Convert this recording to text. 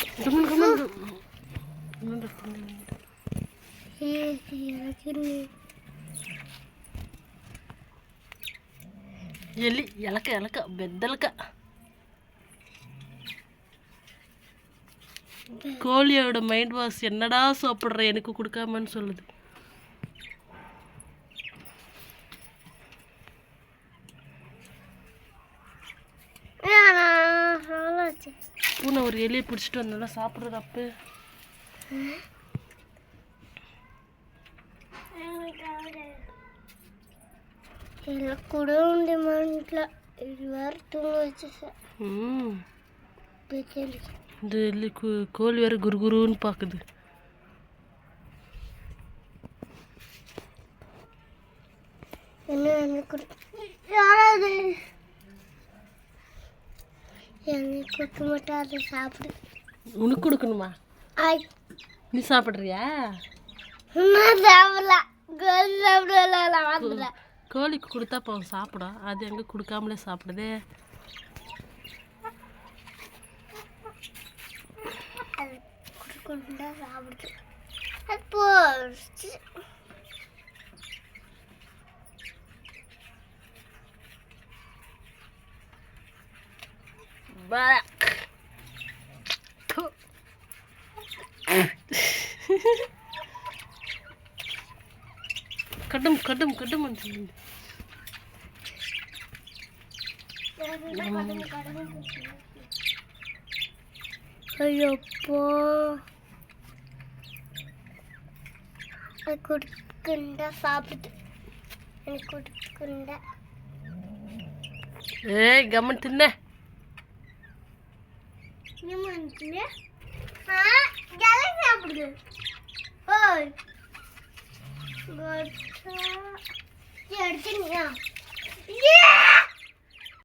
கம்முனு, கம்முனு. என்னடா பண்ணு? எனக்கு எலி எலக்க இலக்க பெத்தலக்க கோழியோட மைண்ட் வாஷ் என்னடா சாப்பிட்ற எனக்கு கொடுக்காமன்னு சொல்லுது பூனை ஒரு எலியை பிடிச்சிட்டு வந்தோம்னா சாப்பிட்றது அப்போ. எனக்கு கூட உண்டு மண்ணில் வேறு தூங்க வச்சு ம். இந்த கோழி வேறு குருகுருன்னு பார்க்குது. என்ன எனக்கு என்னை கொடுக்க மாட்டேன் அதை சாப்பிடு. உனக்கு கொடுக்கணுமா? ஆய் நீ சாப்பிட்றியா? நான் சாப்பிடல. கோழி சாப்பிடல வந்துடுறேன் கோழிக்கு கொடுத்தா பாவம் சாப்பிடும் அது எங்கே கொடுக்காமலே சாப்பிடுதே. அது சாப்பிடுது அது போச்சு. கடும் கடும் கடும் சொல்லுங்க ஐயோப்போ. அது கொடுக்குண்டா சாப்பிடுது எனக்கு கொடுக்குண்டா. ஏய் கம்மன் தின்ன. சாப்பிடுது ஓய் கோட்டா எடுத்துனியா ஏ